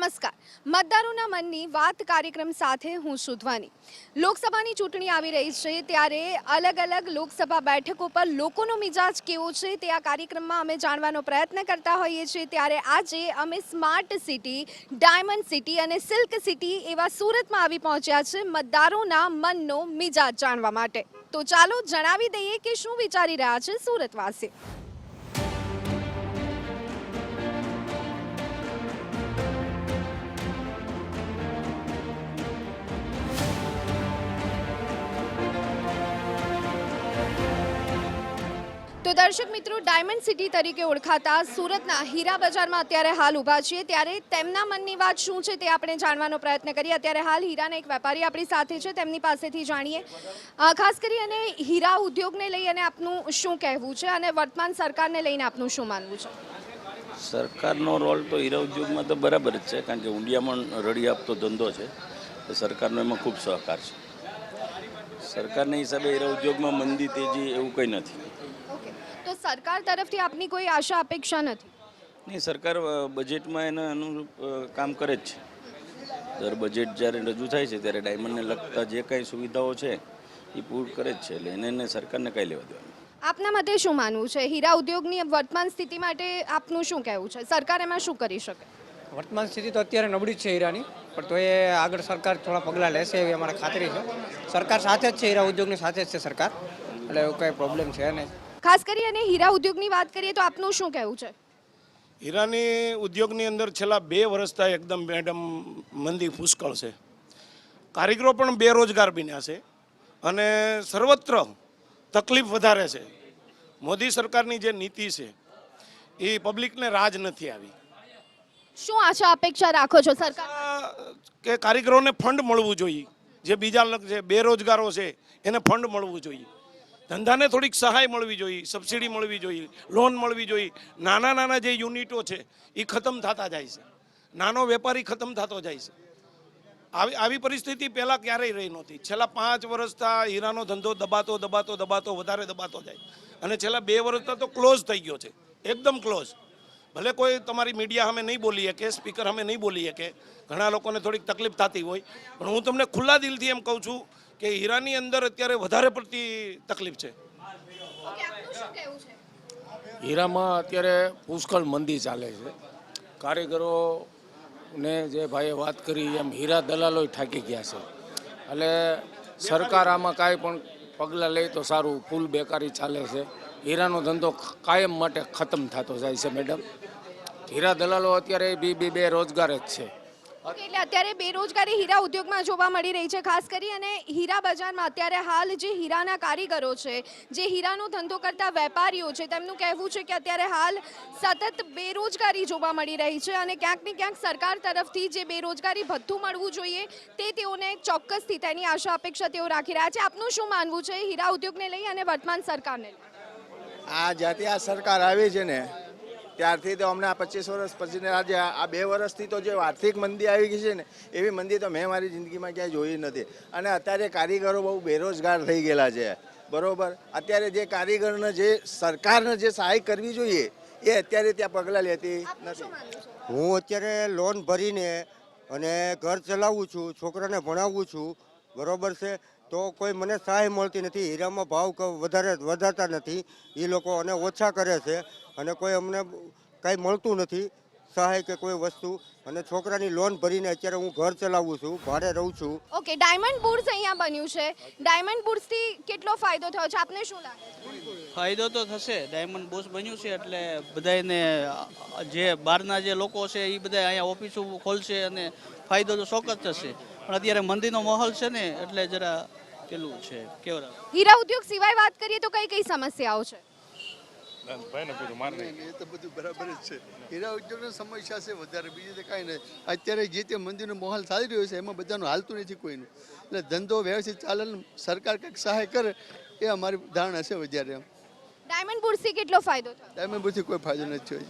નમસ્કાર. મતદારોના મનની વાત કાર્યક્રમ સાથે હું સુધવાની. લોકસભાની ચૂંટણી આવી રહી છે ત્યારે અલગ અલગ લોકસભા બેઠકો પર લોકોનો મિજાજ કેવો છે તે આ કાર્યક્રમમાં અમે જાણવાનો પ્રયત્ન કરતા હોઈએ છીએ. ત્યારે આજે અમે સ્માર્ટ સિટી, ડાયમંડ સિટી અને સિલ્ક સિટી એવા સુરતમાં આવી પહોંચ્યા છે મતદારોના મનનો મિજાજ જાણવા માટે. તો ચાલો જણાવી દઈએ કે શું વિચારી રહ્યા છે સુરતવાસી તો દર્શક મિત્રો, ડાયમંડ સિટી તરીકે ઓળખાતા સુરતના હીરા બજારમાં અત્યારે હાલ ઊભા છીએ. ત્યારે તેમના મનની વાત શું છે તે આપણે જાણવાનો પ્રયત્ન કરીએ. અત્યારે હાલ હીરાના એક વેપારી આપણી સાથે છે, તેમની પાસેથી જાણીએ. ખાસ કરી અને હીરા ઉદ્યોગને લઈ અને આપનું શું કહેવું છે અને વર્તમાન સરકારને લઈને આપનું શું માનવું છે? સરકારનો રોલ તો હીરા ઉદ્યોગમાં તો બરાબર જ છે, કારણ કે ઊંડિયામણ રડી આપતો ધંધો છે. તો સરકારનો એમાં ખૂબ સહકાર છે. સરકારના હિસાબે હીરા ઉદ્યોગમાં મંદી તેજી એવું કંઈ નથી. તો સરકાર તરફથી આપની કોઈ આશા અપેક્ષા નથી? નહીં સરકાર બજેટમાં એના અનુરૂપ કામ કરે જ છે. દર બજેટ જ્યારે રજૂ થાય છે ત્યારે ડાયમંડને લગતા જે કાંઈ સુવિધાઓ છે એ પૂર્ણ કરે જ છે. એટલે એને એને સરકારને કાંઈ લેવા દેવાનું આપના મતે શું માનવું છે? હીરા ઉદ્યોગની વર્તમાન સ્થિતિ માટે આપનું શું કહેવું છે? સરકાર એમાં શું કરી શકે? વર્તમાન સ્થિતિ તો અત્યારે નબળી જ છે હીરાની પણ તો એ આગળ સરકાર થોડા પગલાં લેશે એવી અમારે ખાતરી છે. સરકાર સાથે જ છે હીરા ઉદ્યોગની સાથે જ છે સરકાર. એટલે એવું કંઈ પ્રોબ્લેમ છે નહીં. ખાસ કરી અને હીરા ઉદ્યોગની વાત કરીએ તો આપનું શું કહેવું છે? હીરાની ઉદ્યોગની અંદર છેલ્લા બે વર્ષથી એકદમ મેડમ મંદી પુષ્કળ છે. કારીગરો પણ બેરોજગાર બન્યા છે અને સર્વત્ર તકલીફ વધારે છે. મોદી સરકારની જે નીતિ છે એ પબ્લિકને રાજ નથી આવી. શું આશા અપેક્ષા રાખો છો સરકાર? કે કારીગરોને ફંડ મળવું જોઈએ. જે બીજા જે બેરોજગારો છે એને ફંડ મળવું જોઈએ. ધંધાને થોડીક સહાય મળવી જોઈએ, સબસિડી મળવી જોઈએ, લોન મળવી જોઈએ. નાના નાના જે યુનિટો છે એ ખતમ થતા જાય છે. નાનો વેપારી ખતમ થતો જાય છે. આવી આવી પરિસ્થિતિ પહેલાં ક્યારેય રહી નહોતી. છેલ્લા પાંચ વર્ષથી હીરાનો ધંધો દબાતો દબાતો દબાતો, વધારે દબાતો જાય. અને છેલ્લા બે વર્ષથી તો ક્લોઝ થઈ ગયો છે. એકદમ ક્લોઝ ભલે કોઈ તમારી મીડિયા અમે નહીં બોલી શકે સ્પીકર અમે નહીં બોલી શકે. ઘણા લોકોને થોડીક તકલીફ થતી હોય. પણ હું તમને ખુલ્લા દિલથી એમ કહું છું કે હીરાની અંદર અત્યારે વધારે પડતી તકલીફ છે. હીરામાં અત્યારે પુષ્કળ મંદી ચાલે છે. કારીગરોને જે ભાઈએ વાત કરી એમ હીરા દલાલો થાકી ગયા છે. એટલે સરકાર આમાં કાંઈ પણ પગલાં લે તો સારું ફૂલ બેકારી ચાલે છે. હીરાનો ધંધો કાયમ માટે ખતમ થતો જાય છે મેડમ. હીરા દલાલો અત્યારે બી બી બે રોજગાર જ છે. એટલે અત્યારે બેરોજગારી હીરા ઉદ્યોગમાં જોવા મળી રહી છે, ખાસ કરી અને હીરા બજારમાં અત્યારે હાલ જે હીરાના કારીગરો છે, જે હીરાનો ધંધો કરતા વેપારીઓ છે, તેમનું કહેવું છે કે અત્યારે હાલ સતત બેરોજગારી જોવા મળી રહી છે અને ક્યાંક ને ક્યાંક સરકાર તરફથી જે બેરોજગારી ભથ્થું મળવું જોઈએ, તે તેઓને ચોક્કસથી તેની આશા અપેક્ષા તેઓ રાખી રહ્યા છે. આપનું શું માનવું છે હીરા ઉદ્યોગને લઈ અને વર્તમાન સરકારને આ જ્યાંથી આ સરકાર આવી છે ને ત્યારથી તો અમને આ પચીસ વર્ષ પછી આજે આ બે વર્ષથી તો જે આર્થિક મંદી આવી ગઈ છે ને એવી મંદી તો મેં મારી જિંદગીમાં ક્યાંય જોઈ નથી. અને અત્યારે કારીગરો બહુ બેરોજગાર થઈ ગયેલા છે. બરોબર? અત્યારે જે કારીગરને જે સરકારને જે સહાય કરવી જોઈએ એ અત્યારે ત્યાં પગલાં લેતી નથી. હું અત્યારે લોન ભરીને અને ઘર ચલાવું છું છોકરાને ભણાવું છું બરોબર છે? તો કોઈ મને સહાય મળતી નથી. હીરામાં ભાવ ક- વધારે વધારતા નથી. એ લોકો અને ઓછા કરે છે. અને કોઈ અમને કાંઈ મળતું નથી સહાય કે કોઈ વસ્તુ. અને છોકરાની લોન ભરીને અત્યારે હું ઘર ચલાવું છું ભાડે રહું છું. ઓકે ડાયમંડ બુર્સ અહીંયા બન્યું છે. ડાયમંડ બુર્સથી કેટલો ફાયદો થયો છે? આપને શું લાગે? ફાયદો તો થશે. ડાયમંડ બોસ બન્યું છે એટલે બધાને જે બહારના જે લોકો છે એ બધા અહીંયા ઓફિસો ખોલશે અને ફાયદો તો ચોક્કસ થશે. પણ અત્યારે મંદીનો માહોલ છે ને એટલે જરા પેલું છે કેવરા હીરા ઉદ્યોગ સિવાય વાત કરીએ તો કઈ કઈ સમસ્યાઓ છે? એ તો બધું બરાબર જ છે. હીરા ઉદ્યોગની સમસ્યા છે વધારે. બીજી તો કાંઈ નહીં. અત્યારે જે તે મંદિરનો માહોલ ચાલી રહ્યો છે એમાં બધાનું હાલતું નથી કોઈનું. એટલે ધંધો વ્યવસ્થિત ચાલે સરકાર કંઈક સહાય કરે એ અમારી ધારણા છે વધારે એમ. ડાયમંડ બુર્સથી કેટલો ફાયદો થયો? ટાઈમે કોઈ ફાયદો નથી થયો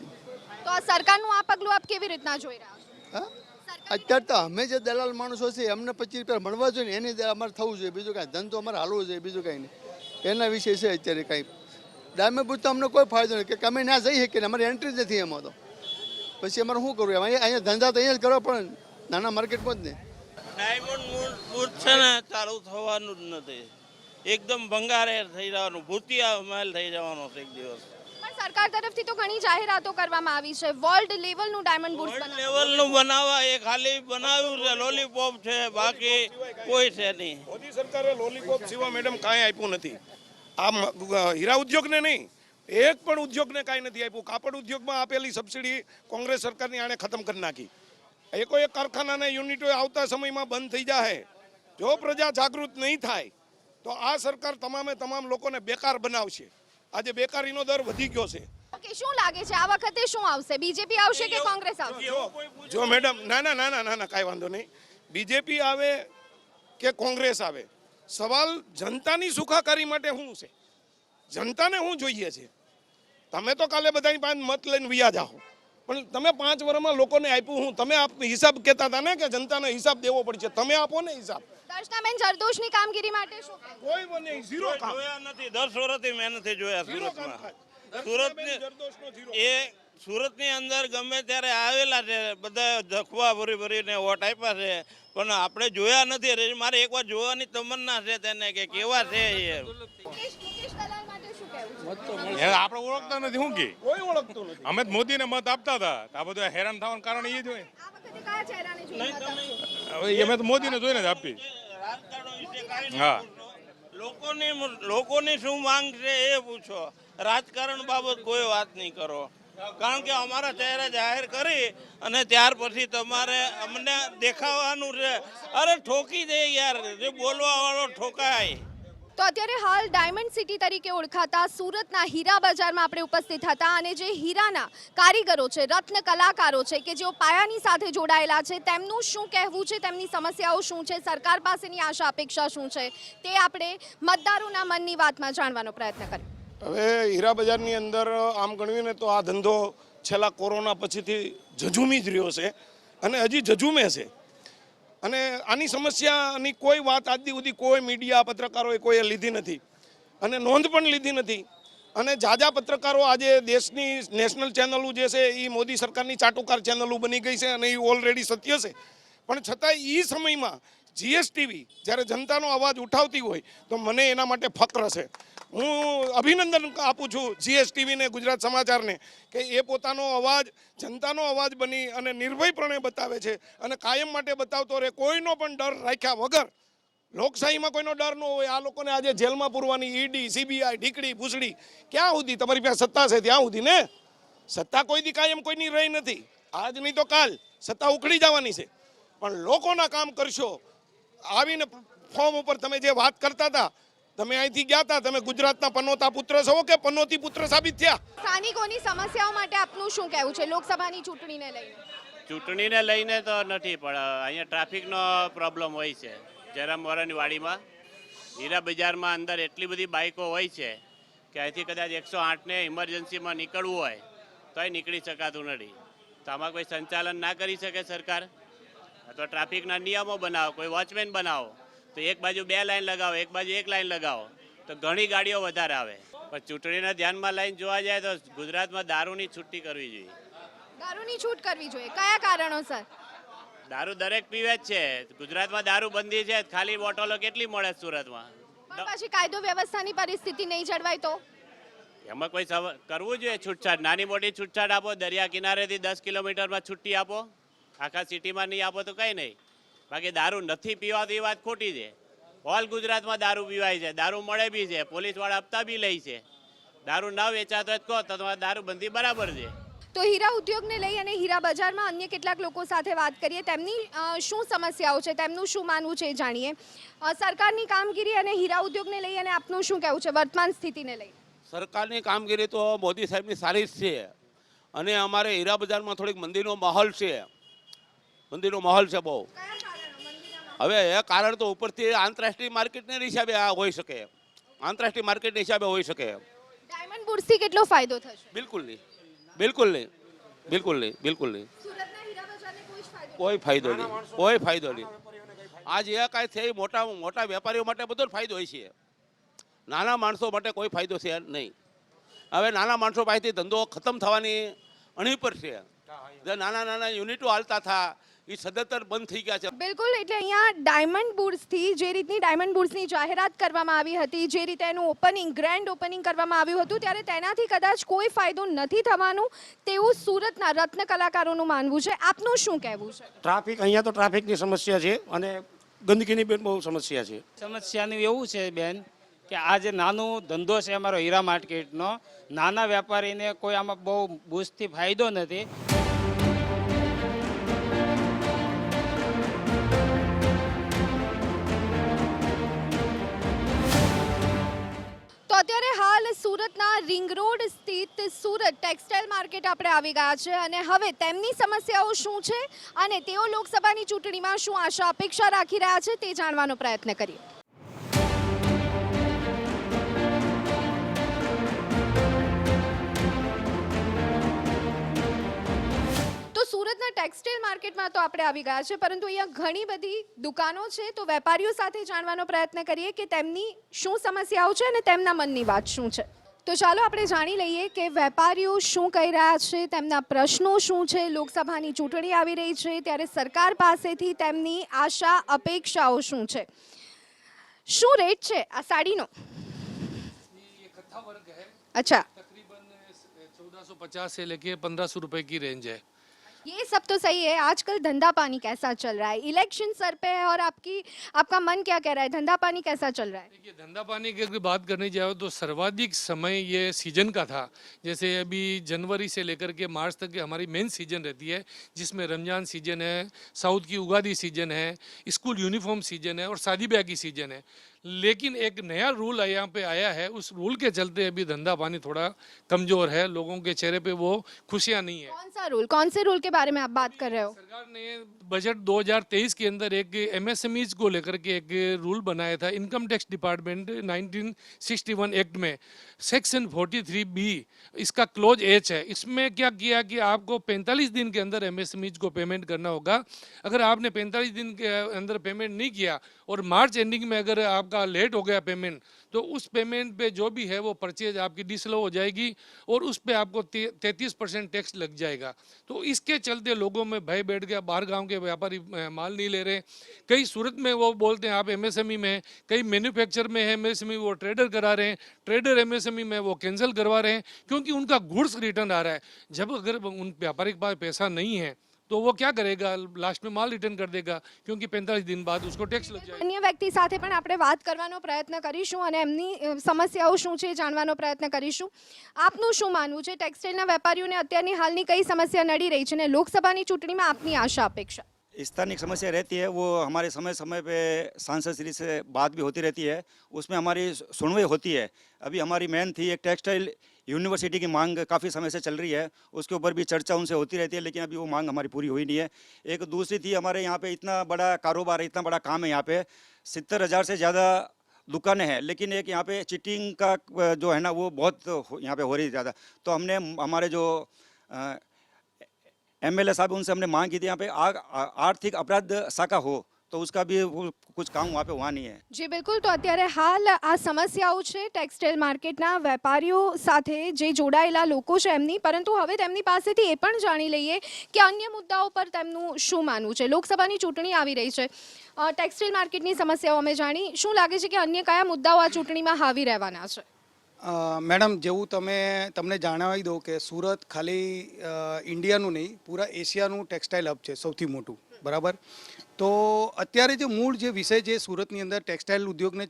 તો આ સરકારનું આ પગલું આપ કેવી રીતના જોઈ રહ્યા છો? હા? અત્યારે તો અમે જે દલાલ માણસો છે એમને પચીસ રૂપિયા મળવા જોઈએ ને એની અમારે થવું જોઈએ. બીજું કાંઈ ધંધો અમારે હાલવો જોઈએ બીજું કાંઈ નહીં. એના વિશે છે અત્યારે કાંઈ ડાયમંડ બુથ તો અમને કોઈ ફાયદો નથી કે અમે ના જઈ શકીએ અમારી એન્ટ્રી જ નથી એમાં તો. પછી અમારે શું કરવું? એમ અહીંયા અહીંયા ધંધા તો અહીંયા જ કરવા પડે નાના માર્કેટમાં જ નહીં. ડાયમંડ બુટ છે ને ચાલુ થવાનું જ નથી. એકદમ ભંગારેર થઈ જવાનું ભૂતિયા મહેલ થઈ જવાનો છે એક દિવસ. સરકાર તરફથી તો ઘણી જાહેરાતો કરવામાં આવી છે. વર્લ્ડ લેવલનું ડાયમંડ બુટ્સ બનાવવામાં લેવલનું બનાવવા એ ખાલી બનાવ્યું છે લોલીપોપ છે બાકી કોઈ છે નહીં. મોદી સરકારે લોલીપોપ સિવાય મેડમ કાંઈ આપ્યું નથી. આ હીરા ઉદ્યોગને નહીં એક પણ ઉદ્યોગને કાંઈ નથી આપ્યું. કાપડ ઉદ્યોગમાં આપેલી સબસિડી કોંગ્રેસ સરકારની આણે ખતમ કરી નાખી. એકો એક કારખાનાના યુનિટો આવતા સમયમાં બંધ થઈ જાય જો પ્રજા જાગૃત નહીં થાય તો આ સરકાર તમામે તમામ લોકોને બેકાર બનાવશે. આજે બેકારીનો દર વધી ગયો છે. ઓકે શું લાગે છે? આ વખતે શું આવશે? બીજેપી આવશે કે કોંગ્રેસ આવશે? જો મેડમ ના ના ના ના ના ના કાંઈ વાંધો નહીં. બીજેપી આવે કે કોંગ્રેસ આવે? સવાલ જનતાની સુખાકારી માટે શું છે. જનતાને શું જોઈએ છે. તમે તો કાલે બધાની પાસે મત લઈને વ્યા જાઓ પણ તમે પાંચ વર્ષમાં લોકોને આપ્યું હું તમે આપ હિસાબ કહેતા હતા ને કે જનતાને હિસાબ દેવો પડશે. તમે આપો ને હિસાબ. દર્શનાબેન જરદોશની કામગીરી માટે શું કોઈ બને ઝીરો કામ. જોયા નથી. દસ વર્ષથી મેં નથી જોયા સુરતમાં. સુરતની એ સુરતની અંદર ગમે ત્યારે આવેલા છે બધા જખવા ભરી ભરીને વોટ આપ્યા છે. પણ આપણે જોયા નથી. મારે એકવાર જોવાની તમન્ના છે તેને કે કેવા છે એ. આપણે ઓળખતા નથી શું કે? કોઈ ઓળખતું નથી અમે તો મોદીને મત આપતા હતા. આ બધું હેરાન થવાનું કારણ એ જ હોય. અમે તો મોદીને જોઈને જ આપી રાજકારણ વિશે કાંઈ હા. લોકોની લોકોની શું માંગ છે એ પૂછો. રાજકારણ બાબત કોઈ વાત નહીં કરો. કારણ કે અમારા ચહેરા જાહેર કરી અને ત્યાર પછી તમારે અમને દેખાવાનું છે. અરે ઠોકી દે યાર, જે બોલવા વાળો ઠોકાય. તો અત્યારે હાલ ડાયમંડ સિટી તરીકે ઓળખાતા સુરતના હીરા બજારમાં આપણે ઉપસ્થિત હતા અને જે હીરાના કારીગરો છે, રત્ન કલાકારો છે કે જેઓ પાયાની સાથે જોડાયેલા છે, તેમનું શું કહેવું છે, તેમની સમસ્યાઓ શું છે, સરકાર પાસેની આશા અપેક્ષા શું છે, તે આપણે મતદારોના મનની વાતમાં જાણવાનો પ્રયત્ન કરીએ. હવે હીરા બજારની અંદર આમ ગણવી ને તો આ ધંધો છેલ્લા કોરોના પછીથી ઝઝૂમી જ રહ્યો છે અને હજી ઝઝૂમે છે. અને આની સમસ્યાની કોઈ વાત આજથી સુધી કોઈ મીડિયા પત્રકારોએ કોઈએ લીધી નથી. અને નોંધ પણ લીધી નથી. અને જાજા પત્રકારો આજે દેશની નેશનલ ચેનલો જે છે એ મોદી સરકારની ચાટુકાર ચેનલો બની ગઈ છે અને એ ઓલરેડી સત્ય છે. પણ છતાં એ સમયમાં જીએસટીવી જ્યારે જનતાનો અવાજ ઉઠાવતી હોય તો મને એના માટે ફક્ર છે. હું અભિનંદન આપું છું જીએસટીવીને ગુજરાત સમાચારને કે એ પોતાનો અવાજ, જનતાનો અવાજ બની અને નિર્ભયપણે બતાવે છે અને કાયમ માટે બતાવતો રહે. કોઈનો પણ ડર રાખ્યા વગર લોકશાહીમાં કોઈનો ડર ન હોય. આ લોકોને આજે જેલમાં પૂરવાની ઈડી, સીબીઆઈ, ઢીકડી, ભૂસડી ક્યાં સુધી? તમારી પાસે સત્તા છે ત્યાં સુધી ને? સત્તા કોઈ દી કાયમ કોઈની રહી નથી. આજ નહીં તો કાલ સત્તા ઉખડી જવાની છે. પણ લોકોના કામ કરશો આવીને ફોર્મ ઉપર તમે જે વાત કરતા હતા તમે અહીંથી ગયા હતા તમે ગુજરાતના પનોતા પુત્ર છો કે પનોતી પુત્ર સાબિત થયા? સ્થાનિકોની સમસ્યાઓ માટે આપનું શું કહેવું છે? લોકસભાની ચૂંટણીને લઈને. ચૂંટણીને લઈને તો નથી પણ અહીંયા ટ્રાફિકનો પ્રોબ્લેમ હોય છે. જયરામ મોરાની વાડીમાં હીરા બજારમાં અંદર એટલી બધી બાઇકો હોય છે કે અહીંથી કદાચ એકસો આઠને ઇમરજન્સીમાં નીકળવું હોય તોય નીકળી શકાતું નથી. તો આમાં કોઈ સંચાલન ના કરી શકે સરકાર? ટ્રાફિકના નિયમો બનાવો કોઈ વોચમેન બનાવો તો એક બાજુ બે લાઈન લગાવો એક બાજુ એક લાઈન લગાવો તો ઘણી ગાડીઓ વધારે આવે. પણ ચૂંટણીને ધ્યાનમાં લઈને જોવા જાય તો ગુજરાતમાં દારૂની છૂટી કરવી જોઈએ. દારૂની છૂટ કરવી જોઈએ. કયા કારણોસર? દારૂ દરેક પીવે જ છે. ગુજરાતમાં દારૂ બંધી છે ખાલી બોટલો કેટલી મળે સુરતમાં? પછી કાયદો વ્યવસ્થાની પરિસ્થિતિ નહીં જળવાય તો? એમાં કોઈ કરવું જોઈએ છૂટછાટ. નાની મોટી છૂટછાટ આપો દરિયા કિનારેથી દસ કિલોમીટરમાં છુટ્ટી આપો. આખા સિટીમાં નહીં આપો તો કંઈ નહીં. બાકી દારૂ નથી પીવાતી એ વાત ખોટી છે. ઓલ ગુજરાતમાં દારૂ પીવાય છે દારૂ મળે બી છે પોલીસવાળા હપ્તા બી લે છે. દારૂ ન વેચાતો જ કહો તો તમારે દારૂ બંધી બરાબર છે. તો હીરા ઉદ્યોગને લઈ અને હીરા બજારમાં અન્ય કેટલાક લોકો સાથે વાત કરીએ તેમની શું સમસ્યાઓ છે તેમનું શું માનવું છે એ જાણીએ. સરકારની કામગીરી અને હીરા ઉદ્યોગને લઈ અને આપનું શું કહેવું છે વર્તમાન સ્થિતિને લઈ? સરકારની કામગીરી તો મોદી સાહેબની સારી જ છે. અને અમારે હીરા બજારમાં થોડીક મંદીનો માહોલ છે. મંદીનો માહોલ છે બહુ. હવે એ કારણ તો ઉપરથી આંતરરાષ્ટ્રીય માર્કેટના હિસાબે આ હોઈ શકે. આંતરરાષ્ટ્રીય માર્કેટના હિસાબે હોઈ શકે. ડાયમંડ બુર્સી કેટલો ફાયદો થશે? બિલકુલ નહીં. બિલકુલ નહીં. બિલકુલ નહીં. બિલકુલ નહીં. સુરતના હીરા બજારને કોઈ ફાયદો નહીં. કોઈ ફાયદો નહીં. આ જે કાંઈ છે એ મોટા મોટા વેપારીઓ માટે બધો જ ફાયદો હોય છે. નાના માણસો માટે કોઈ ફાયદો છે નહીં. હવે નાના માણસો પાસેથી ધંધો ખતમ થવાની અણી પર છે. નાના નાના યુનિટો હાલતા હતા એ સદંતર બંધ થઈ ગયા છે. બિલકુલ એટલે અહીંયા ડાયમંડ બુર્સથી જે રીતની ડાયમંડ બુર્સની જાહેરાત કરવામાં આવી હતી જે રીતે એનું ઓપનિંગ ગ્રેન્ડ ઓપનિંગ કરવામાં આવ્યું હતું ત્યારે તેનાથી કદાચ કોઈ ફાયદો નથી થવાનું તેવું સુરતના રત્ન કલાકારોનું માનવું છે. આપનું શું કહેવું છે? ટ્રાફિક અહીંયા તો ટ્રાફિકની સમસ્યા છે અને ગંદકીની બેન બહુ સમસ્યા છે. સમસ્યાનું એવું છે બેન કે આ જે નાનો ધંધો છે અમારો હીરા માર્કેટનો નાના વેપારીને કોઈ આમાં બહુ બૂસ્ટથી ફાયદો નથી. અત્યારે હાલ સુરતના રિંગ રોડ સ્થિત સુરત ટેક્સટાઇલ માર્કેટ આપણે આવી ગયા છે અને હવે તેમની સમસ્યાઓ શું છે અને તેઓ લોકસભાની ચૂંટણીમાં શું આશા અપેક્ષા રાખી રહ્યા છે તે જાણવાનો પ્રયત્ન કરીએ. સુરતના ટેક્સટાઇલ માર્કેટમાં તો આપણે આવી ગયા છે પરંતુ અહીંયા ઘણી બધી દુકાનો છે તો વેપારીઓ સાથે જાણવાનો પ્રયત્ન કરીએ કે તેમની શું સમસ્યાઓ છે અને તેમના મનની વાત શું છે તો ચાલો આપણે જાણી લઈએ કે વેપારીઓ શું કહી રહ્યા છે તેમના પ્રશ્નો શું છે લોકસભાની ચૂંટણી આવી રહી છે ત્યારે સરકાર પાસેથી તેમની આશા અપેક્ષાઓ શું છે શું રેટ છે આ સાડીનો अच्छा चौदह सौ पचास से लेके पंद्रह सौ रुपए की रेंज है ये सब तो सही है। आजकल धंधा पानी कैसा चल रहा है? इलेक्शन सर पे है और आपकी, आपका मन क्या कह रहा है? धंधा पानी कैसा चल रहा है? देखिए, धंधा पानी की अगर बात करने जाओ तो सर्वाधिक समय ये सीज़न का था। जैसे अभी जनवरी से लेकर के मार्च तक हमारी मेन सीज़न रहती है, जिसमें रमज़ान सीज़न है, साउथ की उगादी सीज़न है, स्कूल यूनिफॉर्म सीज़न है और शादी ब्याह की सीज़न है। लेकिन एक नया रूल यहाँ पे आया है। उस रूल के चलते अभी धंधा पानी थोड़ा कमज़ोर है। लोगों के चेहरे पे वो खुशियाँ नहीं है। कौन सा रूल कौन से रूल के बारे में आप बात कर रहे हो? सरकार ने बजट 2023 के अंदर एक एमएसएमईज को लेकर के एक रूल बनाया था। इनकम टैक्स डिपार्टमेंट 1961 एक्ट में। सेक्शन 43 बी इसका क्लोज एच है। इसमें क्या किया कि आपको 45 दिन के अंदर एमएसएमईज को पेमेंट करना होगा। अगर आपने 45 दिन के अंदर पेमेंट नहीं किया और मार्च एंडिंग में अगर आपका लेट हो गया पेमेंट तो उस पेमेंट पे जो भी है वो परचेज आपकी डिसलो हो जाएगी और उस पे आपको तैतीस परसेंट टैक्स लग जाएगा। तो इसके चलते लोगों में भय बैठ गया। बाहर गाँव के व्यापारी माल नहीं ले रहे। कई सूरत में वो बोलते हैं, आप एमएसएमई में हैं। कई मैन्युफैक्चर में है एमएसएमई वो ट्रेडर करा रहे हैं। ट्रेडर एमएसएमई में वो कैंसिल करवा रहे हैं, क्योंकि उनका गुड्स रिटर्न आ रहा है। जब अगर उन व्यापारी के पास पैसा नहीं है तो वो क्या करेगा लास्ट में माल रिटर्न कर देगा क्योंकि 45 दिन बाद उसको टैक्स लग जाएगा અન્ય વ્યક્તિ સાથે પણ આપણે વાત કરવાનો પ્રયત્ન કરીશું અને એમની અ, સમસ્યાઓ શું છે એ જાણવાનો પ્રયત્ન કરીશું આપનું શું માનવું છે ટેક્સટાઇલના વેપારીઓને અત્યારની હાલની કઈ સમસ્યા નડી રહી છે અને લોકસભાની ચૂંટણીમાં આપની આશા અપેક્ષા स्थानिक समस्या रहती है वो हमारे समय समय पे सांसद श्री से बात भी होती रहती है उसमें हमारी सुनवाई होती है अभी हमारी मेन थी एक टेक्सटाइल यूनिवर्सिटी की मांग काफ़ी समय से चल रही है, उसके ऊपर भी चर्चा उनसे होती रहती है, लेकिन अभी वो मांग हमारी पूरी हुई नहीं है। एक दूसरी थी, हमारे यहाँ पे इतना बड़ा कारोबार है इतना बड़ा काम है यहाँ पे, सत्तर हज़ार से ज़्यादा दुकानें हैं, लेकिन एक यहाँ पे चिटिंग का जो है ना, वो बहुत यहाँ पे हो रही ज़्यादा। तो हमने, हमारे जो एम एल साहब, उनसे हमने मांग की थी, यहाँ पे आर्थिक अपराध शाखा हो તો ઉસકા બી કુછ કામ વહાં પે વહાં નહીં હે. જી બિલકુલ. તો અત્યારે હાલ આ સમસ્યાઓ છે ટેક્સટાઇલ માર્કેટના વેપારીઓ સાથે જે જોડાયેલા લોકો છે એમની. પરંતુ હવે તેમની પાસેથી એ પણ જાણી લઈએ કે અન્ય મુદ્દાઓ પર તેમનું શું માનવું છે. લોકસભાની ચૂંટણી આવી રહી છે. ટેક્સટાઇલ માર્કેટની સમસ્યાઓ અમે જાણી. શું લાગે છે કે અન્ય કયા મુદ્દાઓ આ ચૂંટણીમાં હાવી રહેવાના છે? મેડમ જેવું તમે તમને જણાવી દઉં કે સુરત ખાલી ઇન્ડિયાનું નહીં પૂરા એશિયાનું ટેક્સટાઇલ હબ છે સૌથી મોટું. બરાબર? તો અત્યારે જે મૂળ જે વિષય જે સુરતની અંદર ટેક્સટાઇલ ઉદ્યોગને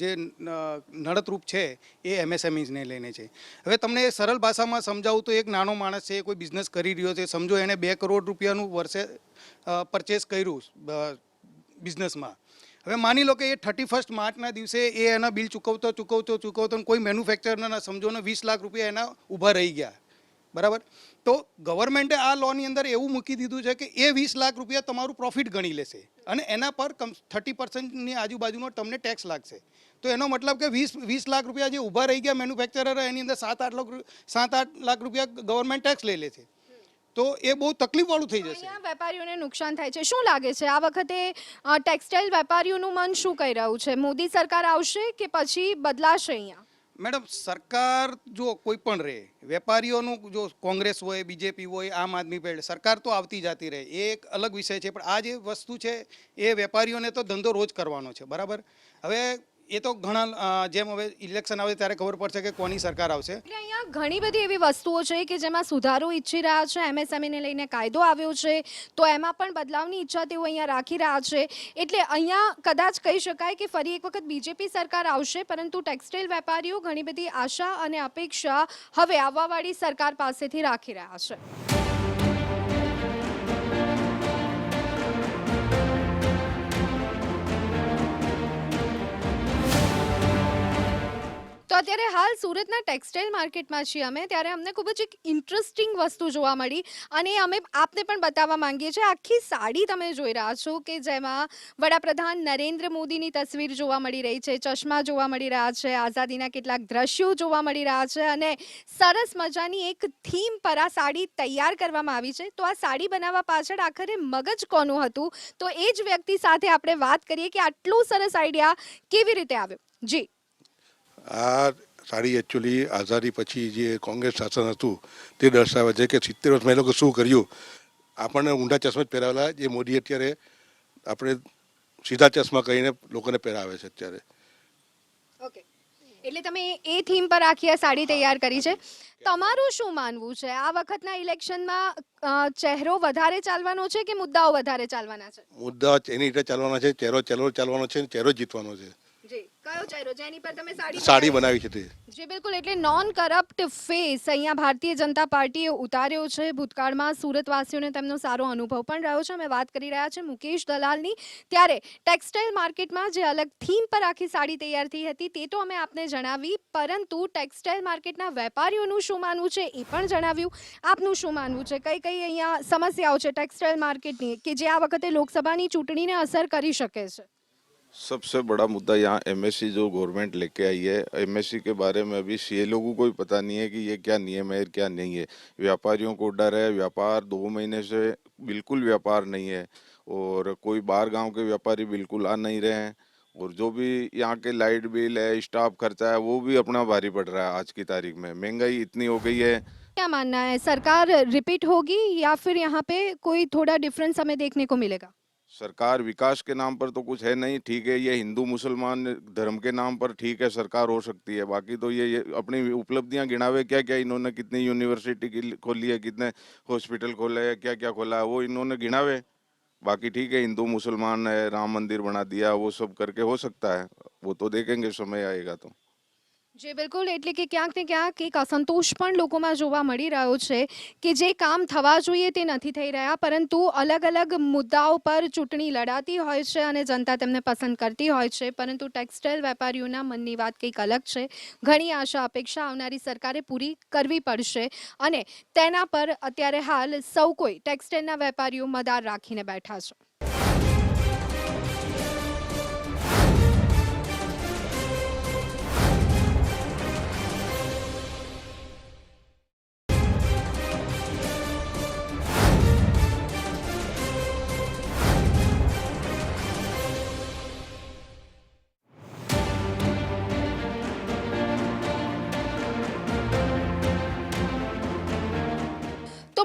જે નડતરૂપ છે, એ એમએસએમઈઝને લઈને છે. હવે તમને સરળ ભાષામાં સમજાવું તો એક નાનો માણસ છે કોઈ બિઝનેસ કરી રહ્યો છે, સમજો એણે બે કરોડ રૂપિયાનું વર્ષે પરચેસ કર્યું બિઝનેસમાં. હવે માની લો કે એ થર્ટી ફર્સ્ટ માર્ચના દિવસે એ એના બિલ ચૂકવતો ચૂકવતો ચૂકવતો કોઈ મેન્યુફેક્ચરના સમજો ને વીસ લાખ રૂપિયા એના ઊભા રહી ગયા. બરાબર? તો ગવર્મેન્ટે આ લોની અંદર એવું મૂકી દીધું છે કે એ વીસ લાખ રૂપિયા તમારું પ્રોફિટ ગણી લેશે અને એના પર કમ થર્ટી પર્સન્ટની આજુબાજુનો તમને ટેક્સ લાગશે. તો એનો મતલબ કે વીસ વીસ લાખ રૂપિયા જે ઊભા રહી ગયા મેન્યુફેક્ચરર એની અંદર સાત આઠ લાખ સાત આઠ લાખ રૂપિયા ગવર્મેન્ટ ટેક્સ લઈ લે છે તો એ બહુ તકલીફવાળું થઈ જશે. વેપારીઓને નુકસાન થાય છે. શું લાગે છે? આ વખતે ટેક્સટાઇલ વેપારીઓનું મન શું કહી રહ્યું છે? મોદી સરકાર આવશે કે પછી બદલાશે અહીંયા? મેડમ, સરકાર જો કોઈ પણ રહે, વેપારીઓનું જો કોંગ્રેસ હોય, બીજેપી હોય, આમ આદમી પાર્ટી સરકાર તો આવતી જતી રહે. એ એક અલગ વિષય છે, પણ આ જે વસ્તુ છે, એ વેપારીઓને તો ધંધો રોજ કરવાનો છે, બરાબર? હવે એ તો ઘણા જેમ હવે ઇલેક્શન આવે ત્યારે ખબર પડશે કે કોની સરકાર આવશે. એટલે અહીંયા ઘણી બધી એવી વસ્તુઓ છે કે જેમાં સુધારો ઈચ્છી રહ્યા છે એમએસએમઈને લઈને કાયદો આવ્યો છે, તો એમાં પણ બદલાવની ઈચ્છા તેઓ અહીંયા રાખી રહ્યા છે. એટલે અહીંયા કદાચ કહી શકાય કે ફરી એક વખત બીજેપી સરકાર આવશે, પરંતુ ટેક્સટાઇલ વેપારીઓ ઘણી બધી આશા અને અપેક્ષા હવે આવવાવાળી સરકાર પાસેથી રાખી રહ્યા છે. અત્યારે હાલ સુરતના ટેક્સટાઇલ માર્કેટમાં છીએ અમે. ત્યારે અમને ખૂબ જ એક ઇન્ટરેસ્ટિંગ વસ્તુ જોવા મળી અને અમે આપને પણ બતાવવા માંગીએ છીએ. આખી સાડી તમે જોઈ રહ્યા છો કે જેમાં વડાપ્રધાન નરેન્દ્ર મોદીની તસવીર જોવા મળી રહી છે, ચશ્મા જોવા મળી રહ્યા છે, આઝાદીના કેટલાક દ્રશ્યો જોવા મળી રહ્યા છે અને સરસ મજાની એક થીમ પર આ સાડી તૈયાર કરવામાં આવી છે. તો આ સાડી બનાવવા પાછળ આખરે મગજ કોનું હતું? તો એ જ વ્યક્તિ સાથે આપણે વાત કરીએ કે આટલો સરસ આઈડિયા કેવી રીતે આવ્યો? જી. આ સાડી એકચ્યુઅલી આઝાદી પછી જે કોંગ્રેસ શાસન હતું તે દર્શાવે છે કે સિત્તેર વર્ષમાં એ લોકો શું કર્યું? આપણને ઊંડા ચશ્મા જ પહેરાવેલા. જે મોદી અત્યારે આપણે સીધા ચશ્મા કહીને લોકોને પહેરાવે છે અત્યારે. ઓકે એટલે તમે એ થીમ પર આખી આ સાડી તૈયાર કરી છે. તમારું શું માનવું છે? આ વખતના ઇલેક્શનમાં ચહેરો વધારે ચાલવાનો છે કે મુદ્દાઓ વધારે ચાલવાના છે? મુદ્દા એની રીતે ચાલવાના છે. ચહેરો ચહેરો ચાલવાનો છે ચહેરો જીતવાનો છે. કયો ચહેરો? જેની પર તમે સાડી સાડી બનાવી છે તે. જે બિલકુલ એટલે નોન કરપ્ટ ફેસ અહીંયા ભારતીય જનતા પાર્ટીએ ઉતાર્યો છે. ભૂતકાળમાં સુરતવાસીઓને તેમનો સારો અનુભવ પણ રહ્યો છે. અમે વાત કરી રહ્યા છે મુકેશ દલાલની. ત્યારે ટેક્સટાઇલ માર્કેટમાં જે અલગ થીમ પર આખી સાડી તૈયાર થઈ હતી તે તો અમે આપને જણાવી. પરંતુ ટેક્સટાઇલ માર્કેટના વેપારીઓનું શું માનવું છે એ પણ જણાવ્યું. આપનું શું માનવું છે? કઈ કઈ અહીંયા સમસ્યાઓ છે ટેક્સટાઇલ માર્કેટની કે જે આ વખતે લોકસભાની ચૂંટણીને અસર કરી શકે છે? सबसे बड़ा मुद्दा यहाँ एमएससी जो गवर्नमेंट लेके आई है एमएससी के बारे में अभी सी लोगों को भी पता नहीं है कि ये क्या नियम है क्या नहीं है। व्यापारियों को डर है, व्यापार दो महीने से बिल्कुल व्यापार नहीं है और कोई बाहर गाँव के व्यापारी बिल्कुल आ नहीं रहे हैं और जो भी यहाँ के लाइट बिल है, स्टाफ खर्चा है, वो भी अपना भारी पड़ रहा है आज की तारीख में। महँगाई इतनी हो गई है। क्या मानना है, सरकार रिपीट होगी या फिर यहाँ पे कोई थोड़ा डिफरेंस हमें देखने को मिलेगा? सरकार विकास के नाम पर तो कुछ है नहीं ठीक है ये हिंदू मुसलमान धर्म के नाम पर ठीक है सरकार हो सकती है बाकी तो ये, ये अपनी उपलब्धियाँ गिनावे क्या क्या इन्होंने कितनी यूनिवर्सिटी की खोली है कितने हॉस्पिटल खोले हैं क्या क्या खोला है वो इन्होंने गिनावे बाकी ठीक है हिंदू मुसलमान है राम मंदिर बना दिया वो सब करके हो सकता है वो तो देखेंगे समय आएगा तो। જે, બિલકુલ. એટલે કે ક્યાંક ને ક્યાંક એક અસંતોષ પણ લોકોમાં જોવા મળી રહ્યો છે કે જે કામ થવા જોઈએ તે નથી થઈ રહ્યા, પરંતુ અલગ અલગ મુદ્દાઓ પર ચૂંટણી લડાતી હોય છે અને જનતા તેમને પસંદ કરતી હોય છે. પરંતુ ટેક્સટાઇલ વેપારીઓના મનની વાત કંઈક અલગ છે. ઘણી આશા અપેક્ષા આવનારી સરકારે પૂરી કરવી પડશે અને તેના પર અત્યારે હાલ સૌ કોઈ ટેક્સટાઇલના વેપારીઓ મદાર રાખીને બેઠા છે.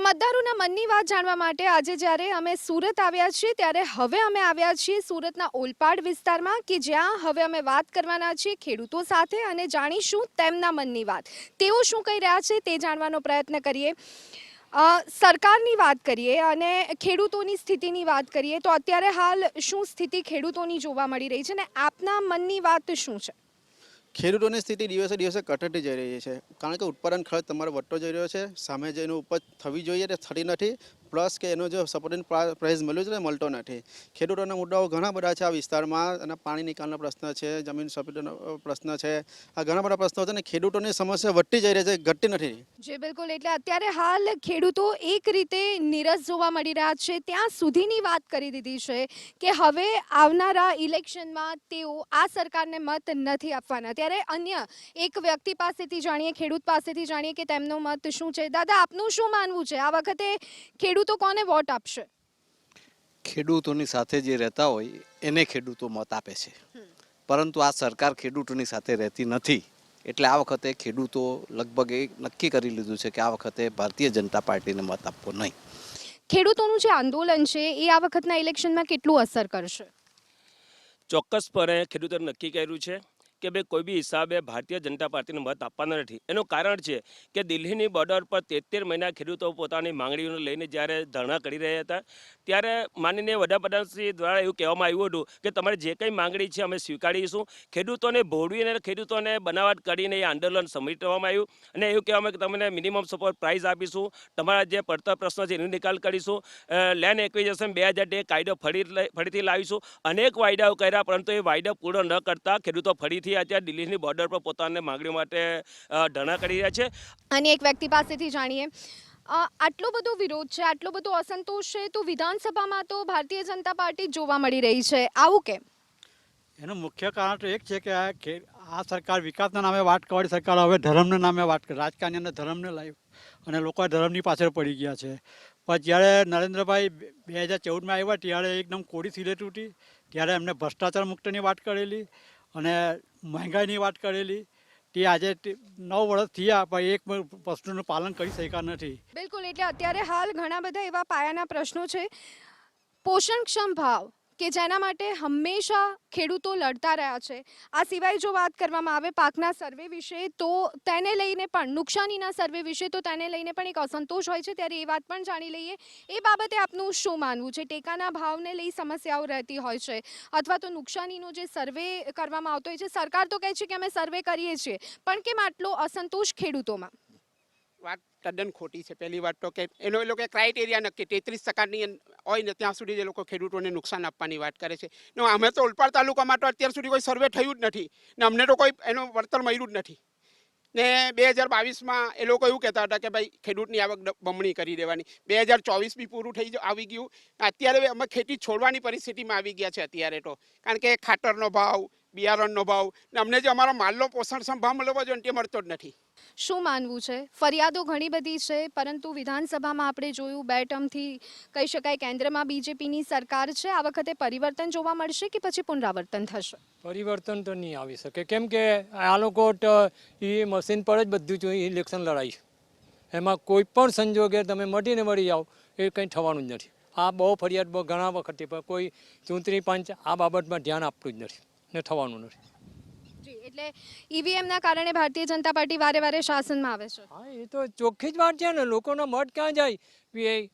મતદારોના મનની વાત જાણવા માટે આજે જ્યારે અમે સુરત આવ્યા છીએ, ત્યારે હવે અમે આવ્યા છીએ સુરતના ઓલપાડ વિસ્તારમાં કે જ્યાં હવે અમે વાત કરવાના છીએ ખેડૂતો સાથે અને જાણીશું તેમના મનની વાત. તેઓ શું કહી રહ્યા છે તે જાણવાનો પ્રયત્ન કરીએ. સરકારની વાત કરીએ અને ખેડૂતોની સ્થિતિની વાત કરીએ તો અત્યારે હાલ શું સ્થિતિ ખેડૂતોની જોવા મળી રહી છે અને આપના મનની વાત શું છે? ખેડૂતોની સ્થિતિ દિવસે દિવસે કટટી જઈ રહી છે. કારણ કે ઉત્પાદન ખર્ચ તમારો વધતો જઈ રહ્યો છે. સામે જઈને ઉપજ થવી જોઈએ તે થતી નથી. પ્લસ કે એનો જે સપોર્ટિંગ પ્રાઇસ મળ્યું છે ને મળતો નથી ખેડૂતોના મુદ્દાઓ ઘણા બધા છે આ વિસ્તારમાં અને પાણી નિકાલનો પ્રશ્ન છે, જમીન સપોર્ટનો પ્રશ્ન છે. આ ઘણા બધા પ્રશ્નો છે અને ખેડૂતોની સમસ્યા વધતી જઈ રહી છે, ઘટતી નથી. જે, બિલકુલ. એટલે અત્યારે હાલ ખેડૂતો એક રીતે નીરસ જોવા મળી રહ્યા છે. ત્યાં સુધીની વાત કરી દીધી છે કે હવે આવનારા ઇલેક્શનમાં તેઓ આ સરકારને મત નથી આપવાના. ત્યારે અન્ય એક વ્યક્તિ પાસેથી જાણીએ, ખેડૂત પાસેથી જાણીએ કે તેમનો મત શું છે? દાદા, આપનું શું માનવું છે? આ વખતે ખેડૂતો કોને વોટ આપશે? ખેડૂતોની સાથે જે રહેતા હોય એને ખેડૂતો મત આપે છે. પરંતુ આ સરકાર ખેડૂતોની સાથે રહેતી નથી. એટલે આ વખતે ખેડૂતો લગભગ એ નક્કી કરી લીધું છે કે આ વખતે ભારતીય જનતા પાર્ટીને મત આપવો નહીં. ખેડૂતોનું જે આંદોલન છે એ આ વખતના ઇલેક્શનમાં કેટલું અસર કરશે? ચોક્કસપણે ખેડૂતોએ નક્કી કર્યું છે. કે ભાઈ કોઈ બી હિસાબે ભારતીય જનતા પાર્ટીને મત આપવાના નથી. એનું કારણ છે કે દિલ્હીની બોર્ડર પર તેતેર મહિના ખેડૂતો પોતાની માંગણીઓને લઈને જ્યારે ધરણા કરી રહ્યા હતા, ત્યારે માનનીય વડાપ્રધાનશ્રી દ્વારા એવું કહેવામાં આવ્યું હતું કે તમારે જે કંઈ માંગણી છે અમે સ્વીકારીશું. ખેડૂતોને ભોળવીને ખેડૂતોને બનાવટ કરીને એ આંદોલન સમેટવામાં આવ્યું અને એવું કહેવામાં કે તમને મિનિમમ સપોર્ટ પ્રાઇઝ આપીશું. તમારા જે પડતર પ્રશ્ન છે એનો નિકાલ કરીશું. લેન્ડ એક્વિઝેશન બે હજાર કાયદો ફરી ફરીથી લાવીશું. અનેક વાયદાઓ કર્યા, પરંતુ એ વાયદા પૂર્ણ ન કરતા ખેડૂતો ફરીથી અત્યારે દિલ્હીની બોર્ડર પર પોતાની માગણી માટે ધરણા કરી રહ્યા છે. અને એક વ્યક્તિ પાસેથી જાણીએ આટલો બધો વિરોધ છે આટલો બધો અસંતોષ છે તો વિધાનસભામાં તો ભારતીય જનતા પાર્ટી જોવા મળી રહી છે. આવું કેમ? એનું મુખ્ય કારણ તો એક છે કે આ ખે- આ સરકાર વિકાસના નામે વાત કરવાની સરકાર હવે ધર્મના નામે વાત કરે રાજકારણની અંદર ધર્મને લાવ્યું અને લોકો ધર્મની પાછળ પડી ગયા છે. પણ જ્યારે નરેન્દ્રભાઈ બે હજાર ચૌદમાં આવ્યા ત્યારે એકદમ કોડી સિલે તૂટી ત્યારે એમને ભ્રષ્ટાચાર મુક્તની વાત કરેલી અને મહેંગાઈની વાત કરેલી, તે આજે નવ વર્ષ થયા, પણ એક વસ્તુનું પાલન કરી શક્યા નથી. બિલકુલ, એટલે અત્યારે હાલ ઘણા બધા એવા પાયાના પ્રશ્નો છે. પોષણક્ષમ ભાવ કે જેના માટે હંમેશા ખેડૂતો લડતા રહ્યા છે. આ સિવાય જો વાત કરવામાં આવે પાકના સર્વે વિશે, તો તેને લઈને પણ, નુકસાનીના સર્વે વિશે, તો તેને લઈને પણ એક અસંતોષ હોય છે. ત્યારે એ વાત પણ જાણી લઈએ. એ બાબતે આપનું શું માનવું છે? ટેકાના ભાવને લઈ સમસ્યાઓ રહેતી હોય છે અથવા તો નુકસાનીનો જે સર્વે કરવામાં આવતો હોય છે? સરકાર તો કહે છે કે અમે સર્વે કરીએ છીએ. પણ કેમ આટલો અસંતોષ ખેડૂતોમાં? વાત તદ્દન ખોટી છે. પહેલી વાત તો કે એનો એ લોકો ક્રાઇટેરિયા નક્કી તેત્રીસ ટકાની હોય ને ત્યાં સુધી જે લોકો ખેડૂતોને નુકસાન આપવાની વાત કરે છે. ને અમે તો ઓલપાડ તાલુકામાં તો અત્યાર સુધી કોઈ સર્વે થયું જ નથી ને અમને તો કોઈ એનું વળતર મળ્યું જ નથી. ને બે હજાર બાવીસમાં એ લોકો એવું કહેતા હતા કે ભાઈ ખેડૂતની આવક બમણી કરી દેવાની. બે હજાર ચોવીસ બી પૂરું થઈ આવી ગયું. અત્યારે અમે ખેતી છોડવાની પરિસ્થિતિમાં આવી ગયા છે અત્યારે તો. કારણ કે ખાતરનો ભાવ બિયારણનો ભાવ. ને અમને જે અમારા માલનો પોષણ સંભાવ મળવો જોઈએ તે મળતો જ નથી. શું માનવું છે? ફરિયાદો ઘણી બધી છે પરંતુ વિધાનસભામાં આપણે જોયું બે ટર્મથી કહી શકાય કેન્દ્રમાં બીજેપીની સરકાર છે. આ વખતે પરિવર્તન જોવા મળશે કે પછી પુનરાવર્તન થશે? પરિવર્તન તો નહીં આવી શકે. કેમ કે આ લોકો એ મશીન પર જ બધું જ ઇલેક્શન લડાય છે. એમાં કોઈ પણ સંજોગે તમે મટીને મળી જાઓ એ કંઈ થવાનું જ નથી. આ બહુ ફરિયાદ બહુ ઘણા વખતે પણ કોઈ ચૂંટણી પંચ આ બાબતમાં ધ્યાન આપતું જ નથી. ને થવાનું નથી. જી એટલે ઈવીએમના કારણે ભારતીય જનતા પાર્ટી વારે વારે શાસનમાં આવે છે. હા એ તો ચોખ્ખી જ વાત છે ને લોકોનો મત ક્યાં જાય?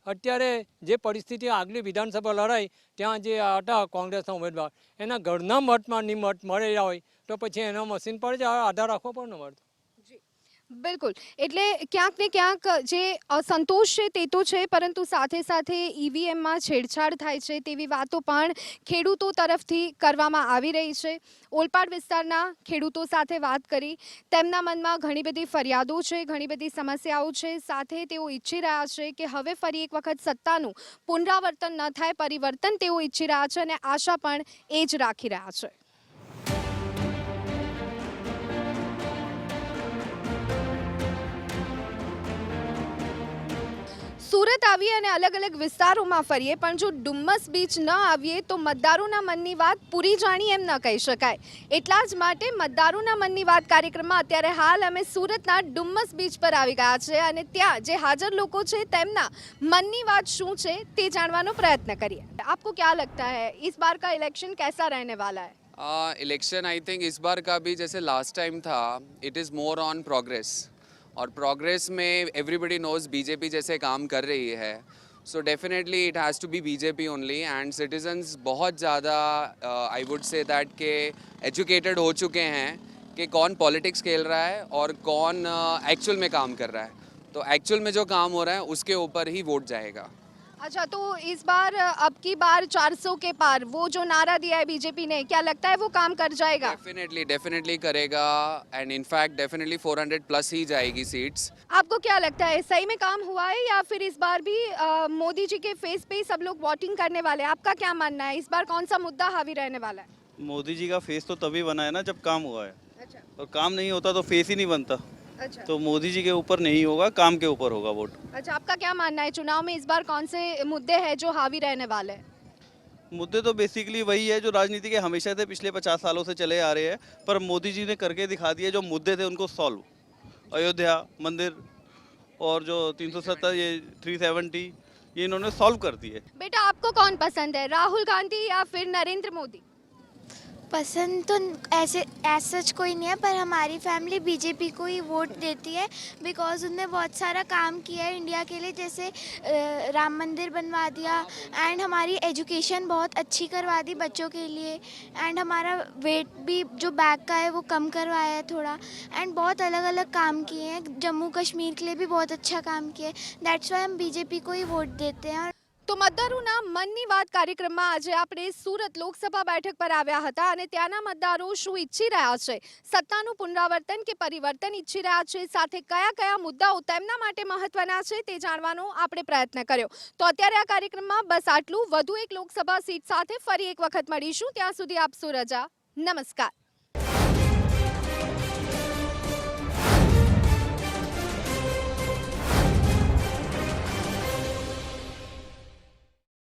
અત્યારે જે પરિસ્થિતિ આગલી વિધાનસભા લડાઈ ત્યાં જે હતા કોંગ્રેસના ઉમેદવાર એના ઘરના મતમાં ની મત મળેલા હોય તો પછી એના મશીન પર જ આધાર રાખવો પણ ન મળતો બિલકુલ. એટલે ક્યાંક ને ક્યાંક જે અસંતોષ છે તે તો છે, પરંતુ સાથે સાથે ઈવીએમમાં છેડછાડ થાય છે તેવી વાતો પણ ખેડૂતો તરફથી કરવામાં આવી રહી છે. ઓલપાડ વિસ્તારના ખેડૂતો સાથે વાત કરી. તેમના મનમાં ઘણી બધી ફરિયાદો છે, ઘણી બધી સમસ્યાઓ છે. સાથે તેઓ ઈચ્છી રહ્યા છે કે હવે ફરી એક વખત સત્તાનું પુનરાવર્તન ન થાય, પરિવર્તન તેઓ ઈચ્છી રહ્યા છે અને આશા પણ એ જ રાખી રહ્યા છે. સુરત આવીએ અને અલગ અલગ વિસ્તારોમાં ફરીએ પણ જો ડુમ્મસ બીચ ન આવીએ તો મતદારોના મનની વાત પૂરી જાણી એમ ન કહી શકાય એટલા જ માટે મતદારોના મનની વાત કાર્યક્રમમાં અત્યારે હાલ અમે સુરતના ડુમ્મસ બીચ પર આવી ગયા છે અને ત્યાં જે હાજર લોકો છે તેમના મનની વાત શું છે તે જાણવાનો પ્રયત્ન કરીએ આપકો क्या लगता है इस बार का इलेक्शन कैसा रहने वाला है इलेक्शन आई थिंक इस बार का भी जैसे लास्ट टाइम था it is more on progress और प्रोग्रेस में एवरीबडी नोज़ बीजेपी जैसे काम कर रही है। So definitely it has to be BJP only and citizens बहुत ज़्यादा आई वुड से दैट के एजुकेटेड हो चुके हैं कि कौन पॉलिटिक्स खेल रहा है और कौन एक्चुअल uh, में काम कर रहा है। तो एक्चुअल में जो काम हो रहा है उसके ऊपर ही वोट जाएगा। अच्छा तो इस बार अब की बार 400 के पार वो जो नारा दिया है बीजेपी ने क्या लगता है वो काम कर जाएगा? डेफिनेटली डेफिनेटली करेगा and in fact definitely 400 plus ही जाएगी सीट्स आपको क्या लगता है सही में काम हुआ है या फिर इस बार भी मोदी जी के फेस पे ही सब लोग वोटिंग करने वाले हैं? आपका क्या मानना है इस बार कौन सा मुद्दा हावी रहने वाला है? मोदी जी का फेस तो तभी बना है ना जब काम हुआ है। अच्छा। और काम नहीं होता तो फेस ही नहीं बनता। अच्छा। तो मोदी जी के ऊपर नहीं होगा काम के ऊपर होगा वोट। अच्छा आपका क्या मानना है चुनाव में इस बार कौन से मुद्दे हैं जो हावी रहने वाले हैं? मुद्दे तो बेसिकली वही है जो राजनीति के हमेशा से पिछले पचास सालों से चले आ रहे हैं पर मोदी जी ने करके दिखा दिए जो मुद्दे थे उनको सॉल्व अयोध्या मंदिर और जो 370 ये 370 ये इन्होंने सॉल्व कर दिए। बेटा आपको कौन पसंद है राहुल गांधी या फिर नरेंद्र मोदी? पसंद तो ऐसे ऐसा सच कोई नहीं है, पर हमारी फैमिली बीजेपी को ही वोट देती है बिकॉज़ उनने बहुत सारा काम किया है इंडिया के लिए, जैसे राम मंदिर बनवा दिया एंड हमारी एजुकेशन बहुत अच्छी करवा दी बच्चों के लिए एंड हमारा वेट भी जो बैग का है वो कम करवाया है थोड़ा एंड बहुत अलग अलग काम किए हैं जम्मू कश्मीर के लिए भी बहुत अच्छा काम किया है दैट्स वाई हम बीजेपी को ही वोट देते हैं। और તો મતદારોના મનની વાત કાર્યક્રમમાં આજે આપણે સુરત લોકસભા બેઠક પર આવ્યા હતા અને ત્યાંના મતદારો શું ઈચ્છી રહ્યા છે? સત્તાનું પુનરાવર્તન કે પરિવર્તન ઈચ્છી રહ્યા છે? સાથે કયા કયા મુદ્દાઓ તેમના માટે મહત્વના છે તે જાણવાનો આપણે પ્રયત્ન કર્યો. તો અત્યારે આ કાર્યક્રમમાં બસ આટલું. વધુ એક લોકસભા સીટ સાથે ફરી એક વખત મળીશું. ત્યાં સુધી આપ રજા નમસ્કાર.